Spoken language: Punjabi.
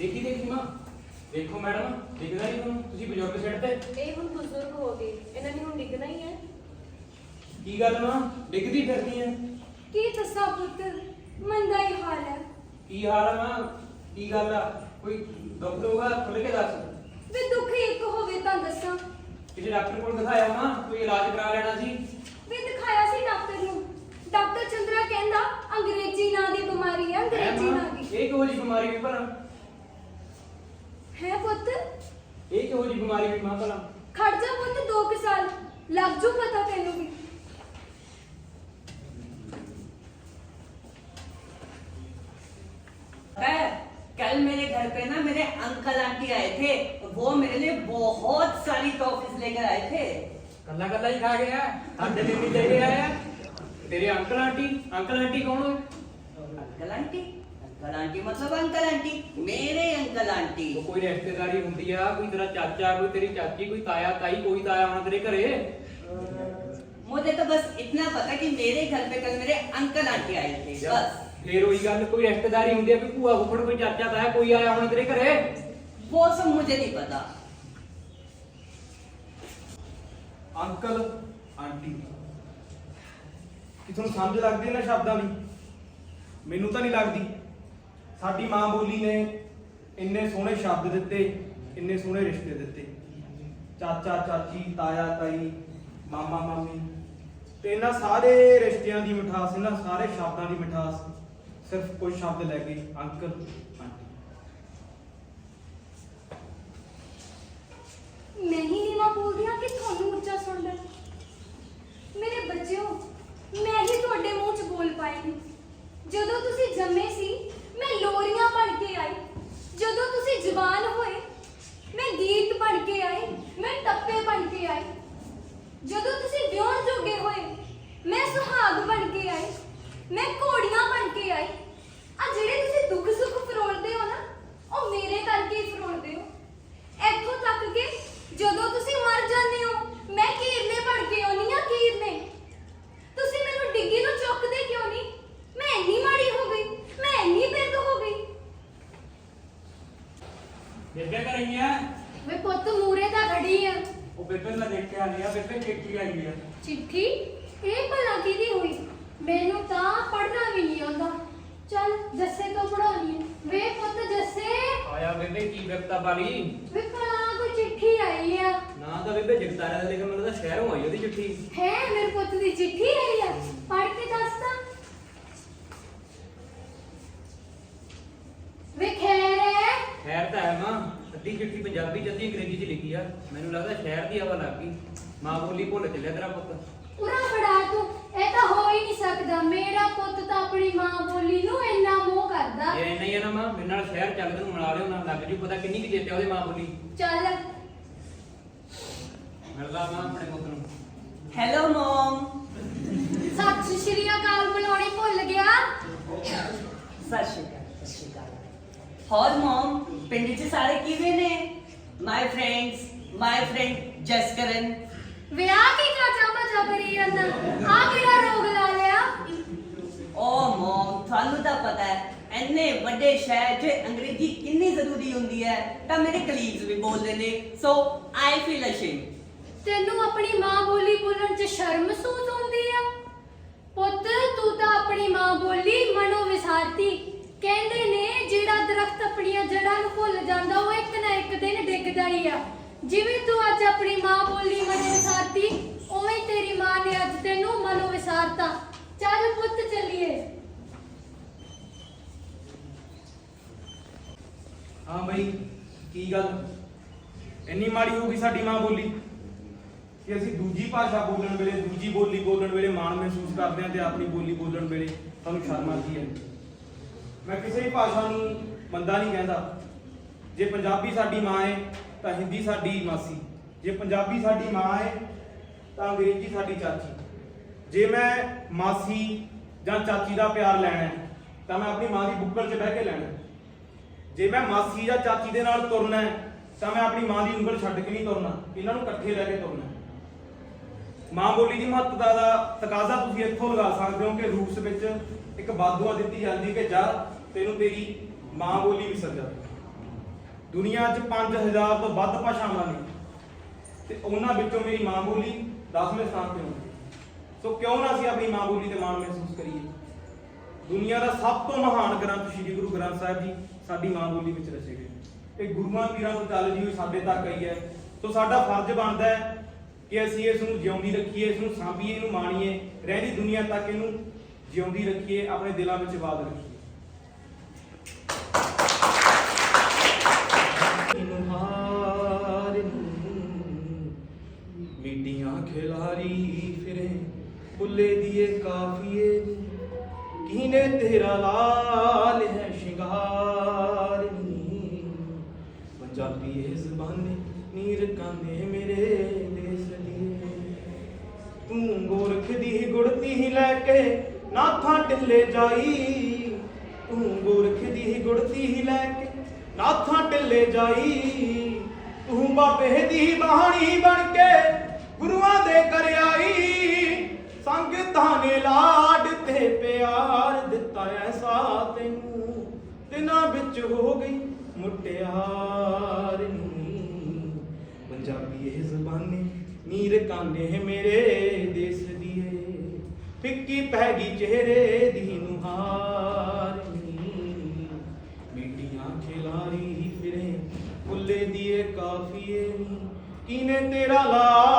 ਦੇਖੀ ਦੇਖੀ ਮਾਂ। ਦੇਖੋ ਮੈਡਮ ਦਿਖਦਾ ਨਹੀਂ ਤੁਹਾਨੂੰ? ਤੁਸੀਂ ਬਜ਼ੁਰਗ ਸਿੱਟ ਤੇ? ਇਹ ਹੁਣ ਬਜ਼ੁਰਗ ਹੋ ਗਏ। ਇਹਨਾਂ ਨੇ ਹੁਣ ਡਿੱਗਣਾ ਹੀ ਹੈ। ਕੀ ਗੱਲ ਮਾਂ? ਡਿੱਗਦੀ ਫਿਰਦੀ ਐ ਕੀ ਦੱਸਾਂ ਪੁੱਤ? ਮੰਦਾ ਹੀ ਹਾਲ ਹੈ। ਕੀ ਹਾਲ ਆ ਮਾਂ? ਕੀ ਗੱਲ ਆ? ਕੋਈ ਦੁੱਖ ਹੋਗਾ ਖੁੱਲ ਕੇ ਦੱਸ। ਵੇ ਦੁੱਖ ਇੱਕ ਹੋਵੇ ਤਾਂ ਦੱਸਾਂ। ਕਿਸੇ ਡਾਕਟਰ ਕੋਲ ਦਿਖਾਇਆ ਮਾਂ ਕੋਈ ਇਲਾਜ ਕਰਾ ਲੈਣਾ ਸੀ? ਵੇ ਦਿਖਾਇਆ ਸੀ ਡਾਕਟਰ ਨੂੰ। ਡਾਕਟਰ ਚੰਦਰਾ ਕਹਿੰਦਾ ਅੰਗਰੇਜ਼ੀ ਨਾਂ ਦੀ ਬਿਮਾਰੀ ਹੈ ਅੰਗਰੇਜ਼ੀ? ਨਾਂ ਦੀ। ਇਹ ਜਿਹੀ ਬਿਮਾਰੀ ਵੀ ਭਲਾ? ਹੈ ਪੁੱਤ ਇਹ ਕਿਹੋ ਜਿਹੀ ਬਿਮਾਰੀ ਵੀ ਮਾਂ ਭਲਾ ਖੜ ਜਾ ਪੁੱਤ 2 ਸਾਲ ਲੱਗ ਜੂ ਪਤਾ ਤੈਨੂੰ ਵੀ है कल मेरे घर पे ना मेरे अंकल आंटी आए थे वो मेरे लिए बहुत सारी टॉफीज लेकर आए थे ਕੱਲਾ ਕੱਲਾ ਹੀ ਖਾ ਗਿਆ ਸਾਡੇ ਲਈ ਨਹੀਂ ਲੈ ਕੇ ਆਇਆ ਤੇਰੇ ਅੰਕਲ ਆਂਟੀ ਅੰਕਲ ਆਂਟੀ ਕੌਣ ਹੋਏ अंकल आंटी अंकल आंटी मतलब अंकल आंटी मेरे अंकल आंटी ਉਹ ਕੋਈ ਰਿਸ਼ਤੇਦਾਰੀ ਹੁੰਦੀ ਆ ਕੋਈ ਤੇਰਾ ਚਾਚਾ ਕੋਈ ਤੇਰੀ ਚਾਚੀ ਕੋਈ ਤਾਇਆ ਤਾਈ ਕੋਈ ਤਾਇਆ ਆਉਣਾ ਤੇਰੇ ਘਰੇ मुझे तो बस इतना पता कि मेरे घर पे कल मेरे अंकल आंटी आए थे बस ਫੇਰ ਉਹੀ ਗੱਲ ਕੋਈ ਰਿਸ਼ਤੇਦਾਰੀ ਹੁੰਦੀ ਆ ਕੋਈ ਭੂਆ ਫੁੱਫੜ ਕੋਈ ਚਾਚਾ ਤਾਇਆ ਕੋਈ ਆਇਆ ਹੋਣਾ ਤੇਰੇ ਘਰੇ वो सब मुझे नहीं पता ਅੰਕਲ ਆਂਟੀ ਕਿ ਤੁਹਾਨੂੰ ਸਮਝ ਲੱਗਦੀ ਹੈ ਨਾ ਸ਼ਬਦਾਂ ਦੀ ਮੈਨੂੰ ਤਾਂ ਨਹੀਂ ਲੱਗਦੀ ਸਾਡੀ ਮਾਂ ਬੋਲੀ ਨੇ ਇੰਨੇ ਸੋਹਣੇ ਸ਼ਬਦ ਦਿੱਤੇ, ਇੰਨੇ ਸੋਹਣੇ ਰਿਸ਼ਤੇ ਦਿੱਤੇ। ਚਾਚਾ, ਚਾਚੀ, ਤਾਇਆ, ਤਾਈ, ਮਾਮਾ, ਮਾਮੀ। ਤੇ ਇਹਨਾਂ ਸਾਰੇ ਰਿਸ਼ਤਿਆਂ ਦੀ ਮਿਠਾਸ, ਇਹਨਾਂ ਸਾਰੇ ਸ਼ਬਦਾਂ ਦੀ ਮਿਠਾਸ ਸਿਰਫ ਕੁਝ ਸ਼ਬਦ ਲੈ ਕੇ ਅੰਕਲ, ਆਂਟੀ। ਮੈਂ ਹੀ ਨੀਵਾ ਬੋਲਦੀ ਹਾਂ ਕਿ ਤੁਹਾਨੂੰ ਉੱਚਾ ਸੁਣਦਾ ਮੇਰੇ ਬੱਚਿਓ, ਮੈਂ ਹੀ ਤੁਹਾਡੇ ਮੂੰਹ 'ਚ ਬੋਲ ਪਾਈ। ਜਦੋਂ ਤੁਸੀਂ ਜੰਮੇ ਸੀ ਮੈਂ ਲੋਰੀਆਂ ਬਣ ਕੇ ਆਈ ਜਦੋਂ ਤੁਸੀਂ ਜਵਾਨ ਹੋਏ ਮੈਂ ਗੀਤ ਬਣ ਕੇ ਆਈ ਮੈਂ ਟੱਪੇ ਬਣ ਕੇ ਆਈ ਜਦੋਂ ਤੁਸੀਂ ਵਿਆਹ ਜੋਗੇ ਹੋਏ ਮੈਂ ਸੁਹਾਗ ਬਣ ਕੇ ਆਈ ਮੈਂ ਘੋੜੀਆਂ ਬਣ ਕੇ ਆਈ ਆ ਜਿਹੜੇ ਤੁਸੀਂ ਦੁੱਖ ਸੁੱਖ ਫਰੋਲਦੇ ਹੋ ਨਾ ਉਹ ਮੇਰੇ ਕਰਕੇ ਹੀ ਫਰੋਲਦੇ ਹੋ ਇੱਥੋਂ ਤੱਕ ਕਿ ਜਦੋਂ ਤੁਸੀਂ ਮਰ ਜਾਂਦੇ ਹੋ ਮੈਂ ਕੀਰਨੇ ਬਣ ਕੇ ਆਉਣੀ ਆ ਕੀਰਨੇ ਤੁਸੀਂ ਮੈਨੂੰ ਡਿੱਗੀ ਨੂੰ ਚੁੱਕਦੇ ਕਿਉਂ ਨਹੀਂ ਮੈਂ ਇੰਨੀ ਮਾੜੀ ਹੋ ਗਈ ਮੈਂ ਇੰਨੀ ਬਿਰਧ ਹੋ ਗਈ ਬੇਬੇ ਘਰੇ ਆ? ਵੇ ਪੁੱਤ ਮੂਰੇ ਤਾਂ ਖੜੀ ਆ। ਉਹ ਬੇਬੇ ਨੂੰ ਦੇਖ ਕੇ ਆ ਗਿਆ ਬੇਬੇ ਚਿੱਠੀ ਆਈ ਆ। ਚਿੱਠੀ? ਇਹ ਭਲਾ ਕਿਹਦੀ ਹੋਈ? ਮੈਨੂੰ ਤਾਂ ਪੜ੍ਹਨਾ ਵੀ ਨਹੀਂ ਆਉਂਦਾ। ਚੱਲ ਜੱਸੇ ਤੋਂ ਪੜਾਉਣੀ ਹੈ ਵੇ ਪੁੱਤ ਜੱਸੇ। ਆਇਆ ਬੇਬੇ ਕੀ ਵਿਪਤਾ ਵਾਲੀ ਵੇ ਭਲਾ ਕੋਈ ਚਿੱਠੀ ਆਈ ਆ। ਨਾ ਤਾਂ ਬੇਬੇ ਜਗਤਾਰਾ ਦਾ ਲਿਖਿਆ ਮੈਨੂੰ ਤਾਂ ਸ਼ਹਿਰੋਂ ਆਈ ਉਹਦੀ ਚਿੱਠੀ। ਹੈ ਮੇਰੇ ਪੁੱਤ ਦੀ ਚਿੱਠੀ ਆਈ ਆ ਪੜ੍ਹ ਕੇ ਦੱਸ ਤਾਂ ਵੇ ਖੈਰ ਹੈ ਖੈਰ ਤਾਂ ਹੈ ਮਾਂ ਅੱਧੀ ਚਿੱਠੀ ਪੰਜਾਬੀ ਚ ਅੱਧੀ ਅੰਗਰੇਜ਼ੀ ਚ ਲਿਖੀ ਆ। ਮੈਨੂੰ ਲੱਗਦਾ ਸ਼ਹਿਰ ਦੀ ਹਵਾ ਲੱਗ ਗਈ। ਮਾਂ ਬੋਲੀ ਭੁੱਲ ਚੱਲਿਆ ਤੇਰਾ ਪੁੱਤ। ਉਰਾ ਫੜਾ ਤੂੰ। ਇਹ ਤਾਂ ਹੋ ਹੀ ਨਹੀਂ ਸਕਦਾ। ਮੇਰਾ ਪੁੱਤ ਤਾਂ ਆਪਣੀ ਮਾਂ ਬੋਲੀ ਨੂੰ ਇੰਨਾ ਮੋਹ ਕਰਦਾ। ਜੇ ਇੰਨਾ ਹੀ ਆ ਨਾ ਮਾਂ। ਮੇਰੇ ਨਾਲ ਸ਼ਹਿਰ ਚੱਲ ਤੈਨੂੰ ਮਿਲਾ ਲਿਓ ਨਾਲ ਲੱਗ ਜੂ ਪਤਾ ਕਿੰਨੀ ਕੁ ਚੇਤੇ ਆ ਉਹਦੇ ਮਾਂ ਬੋਲੀ। ਚੱਲ। ਮਿਲਦਾ ਮਾਂ ਆਪਣੇ ਪੁੱਤ ਨੂੰ। ਹੈਲੋ ਮਮ ਸਤਿ ਸ਼੍ਰੀ ਅਕਾਲ ਬੁਲਾਉਣੀ ਭੁੱਲ ਗਿਆ। ਸਤਿ ਸ਼੍ਰੀ ਅਕਾਲ ਸਤਿ ਸ਼੍ਰੀ ਅਕਾਲ। ਹੋਰ ਮਮ ਪਿੰਡ 'ਚ ਸਾਰੇ ਕਿਵੇਂ ਨੇ? ಮೈ ಫ್ರೆಂಡ್ಸ್ ಮೈ ಫ್ರೆಂಡ್ ಜಸ್ಕರನ್ ವಿರಾಗಿಗ ಜಮ ಜಬರಿ ಅಂತ ਆ ਕਿਹੜਾ ਰੋਗ ਲਾ ਲਿਆ? Oh, ਓ ਮਮ ਤੁਹਾਨੂੰ ਤਾਂ ਪਤਾ ਹੈ ਇੰਨੇ ਵੱਡੇ ਸ਼ਹਿਰ 'ਚ ਅੰਗਰੇਜ਼ੀ ਕਿੰਨੀ ਜ਼ਰੂਰੀ ਹੁੰਦੀ ਹੈ ਤਾਂ ਮੇਰੇ ਕਲੀਗਸ ਵੀ ਬੋਲਦੇ ਨੇ ਸੋ ਆਈ ਫੀਲ ਅਸ਼ੇਮ ਤੈਨੂੰ ਆਪਣੀ ਮਾਂ ਬੋਲੀ ਬੋਲਣ 'ਚ ਸ਼ਰਮ ਮਹਿਸੂਸ ਹੁੰਦੀ ਆ? ਪੁੱਤ ਤੂੰ ਤਾਂ ਆਪਣੀ ਮਾਂ ਬੋਲੀ ਮਨੋ ਵਿਸਾਰਤੀ। ਕਹਿੰਦੇ ਨੇ ਜਿਹੜਾ ਦਰਖਤ ਆਪਣੀਆਂ ਜੜ੍ਹਾਂ ਨੂੰ ਭੁੱਲ ਡਿੱਗਦਾ ਆ। ਜਿਵੇਂ ਤੂੰ ਅੱਜ ਆਪਣੀ ਮਾਂ ਬੋਲੀ ਮਨੋ ਵਿਸਾਰਤੀ, ਉਵੇਂ ਤੇਰੀ ਮਾਂ ਨੇ ਅੱਜ ਤੈਨੂੰ ਮਨੋ ਵਿਸਾਰਤਾ। ਚੱਲ ਪੁੱਤ ਚੱਲੀਏ। ਹਾਂ ਬਈ, ਕੀ ਗੱਲ? ਇੰਨੀ ਮਾੜੀ ਹੋ ਗਈ ਸਾਡੀ ਮਾਂ ਬੋਲੀ? ਕਿ ਅਸੀਂ ਦੂਜੀ ਭਾਸ਼ਾ ਬੋਲਣ ਵੇਲੇ, ਦੂਜੀ ਬੋਲੀ ਬੋਲਣ ਵੇਲੇ ਮਾਣ ਮਹਿਸੂਸ ਕਰਦੇ ਹਾਂ ਤੇ ਆਪਣੀ ਬੋਲੀ ਬੋਲਣ ਵੇਲੇ ਸਾਨੂੰ ਸ਼ਰਮ ਆਉਂਦੀ ਹੈ। ਮੈਂ ਕਿਸੇ ਵੀ ਭਾਸ਼ਾ ਨੂੰ ਮੰਦਾ ਨਹੀਂ ਕਹਿੰਦਾ। ਜੇ ਪੰਜਾਬੀ ਸਾਡੀ ਮਾਂ ਹੈ ਤਾਂ ਹਿੰਦੀ ਸਾਡੀ ਮਾਸੀ, ਜੇ ਪੰਜਾਬੀ ਸਾਡੀ ਮਾਂ ਹੈ, ਤਾਂ ਅੰਗਰੇਜ਼ੀ ਸਾਡੀ ਚਾਚੀ। ਜੇ ਮੈਂ ਮਾਸੀ ਜਾਂ ਚਾਚੀ ਦਾ ਪਿਆਰ ਲੈਣਾ ਹੈ, ਤਾਂ ਮੈਂ ਆਪਣੀ ਮਾਂ ਦੀ ਬੁੱਕਲ 'ਚ ਬਹਿ ਕੇ ਲੈਣਾ ਜੇ ਮੈਂ ਮਾਸੀ ਜਾਂ ਚਾਚੀ ਦੇ ਨਾਲ ਤੁਰਨਾ ਹੈ, ਤਾਂ ਮੈਂ ਆਪਣੀ ਮਾਂ ਦੀ ਉਂਗਲ ਛੱਡ ਕੇ ਨਹੀਂ ਤੁਰਨਾ, ਇਹਨਾਂ ਨੂੰ ਇਕੱਠੇ ਲੈ ਕੇ ਤੁਰਨਾ ਮਾਂ ਬੋਲੀ ਦੀ ਮਹੱਤਤਾ ਦਾ ਤਕਾਜ਼ਾ ਤੁਸੀਂ ਇੱਥੋਂ ਲਗਾ ਸਕਦੇ ਹੋ ਕਿ ਰੂਸ ਵਿੱਚ ਇੱਕ ਬਾਦੂਆ ਦਿੱਤੀ ਜਾਂਦੀ ਕਿ ਜਾ, ਤੈਨੂੰ ਤੇਰੀ ਮਾਂ ਬੋਲੀ ਵੀ ਸੱਜਾ। ਦੁਨੀਆ 'ਚ 5000 ਤੋਂ ਵੱਧ ਭਾਸ਼ਾਵਾਂ ਨੇ ਤੇ ਉਹਨਾਂ ਵਿੱਚੋਂ ਮੇਰੀ ਮਾਂ ਬੋਲੀ 10ਵੇਂ ਸਥਾਨ ਤੇ ਹੁੰਦੀ ਸੋ ਕਿਉਂ ਨਾ ਅਸੀਂ ਆਪਣੀ ਮਾਂ ਬੋਲੀ ਤੇ ਮਾਣ ਮਹਿਸੂਸ ਕਰੀਏ? ਦੁਨੀਆ ਦਾ ਸਭ ਤੋਂ ਮਹਾਨ ਗ੍ਰੰਥ ਸ੍ਰੀ ਗੁਰੂ ਗ੍ਰੰਥ ਸਾਹਿਬ ਜੀ ਸਾਡੀ ਮਾਂ ਬੋਲੀ ਵਿੱਚ ਰਚੇ ਗਏ ਇਹ ਗੁਰੂਆਂ ਪੀਰਾਂ ਤੋਂ ਚੱਲਦੀ ਹੋਈ ਸਾਡੇ ਤੱਕ ਆਈ ਹੈ। ਸੋ ਸਾਡਾ ਫਰਜ਼ ਬਣਦਾ ਹੈ ਕਿ ਅਸੀਂ ਇਸ ਨੂੰ ਜਿਉਂਦੀ ਰੱਖੀਏ, ਇਸ ਨੂੰ ਸਾਂਭੀਏ, ਇਹਨੂੰ ਮਾਣੀਏ, ਰਹਿੰਦੀ ਦੁਨੀਆ ਤੱਕ ਇਹਨੂੰ ਜਿਉਂਦੀ ਰੱਖੀਏ, ਆਪਣੇ ਦਿਲਾਂ ਵਿੱਚ ਬਾਦ ਰੱਖੀਏ। ਮੀਡੀਆਂ ਖਿਲਾਰੀ ਫਿਰੇ ਬੁੱਲੇ ਦੀਏ ਕਾਫੀਏ। ਨੀ ਕੀਨੇ ਤੇਰਾ ਲਾਲ ਹੈ ਸ਼ਿੰਗਾਰ ਨੀ। ਪੰਜਾਬੀ ਇਹ ਜ਼ਬਾਨੇ ਨੀਰ ਕਾਂਦੇ ਮੇਰੇ ਦੇਸ ਦੀ ਤੂੰ ਗੋਰਖ ਦੀ ਗੁੜਤੀ ਲੈ ਕੇ ਨਾਥਾਂ ਢਿੱਲੇ ਜਾਈ। ਤੂੰ ਗੋਰਖ ਦੀ ਗੁੜਤੀ ਲੈ ਕੇ ਨਾਥਾਂ ਢਿੱਲੇ ਜਾਈ। ਤੂੰ ਬਾਬੇ ਦੀ ਬਾਣੀ ਬਣ ਕੇ ਗੁਰੂਆਂ ਦੇ ਕਰ ਆਈ ਸੰਗਤਾਂ ਨੇ ਲਾਡ ਤੇ ਪਿਆਰ ਦਿੱਤਾ ਐਸਾ ਤੈਨੂੰ। ਦਿਨਾਂ ਵਿੱਚ ਹੋ ਗਈ ਮੁਟਿਆਰ ਨੀ। ਪੰਜਾਬੀ ਇਹ ਜ਼ਬਾਨੇ ਨੀਰ ਕਾਂਡੇ ਮੇਰੇ ਦੇਸ ਦੀਏ ਫਿੱਕੀ ਪੈ ਗਈ ਚਿਹਰੇ ਦੀ ਨੁਹਾਰ ਨੀ। ਮੀਡੀਆਂ ਖਿਲਾਰੀ ਫਿਰੇ ਫੁੱਲੇ ਦੀਏ ਕਾਫੀਏ ਨੀ। ਕੀਨੇ ਤੇਰਾ ਲਾ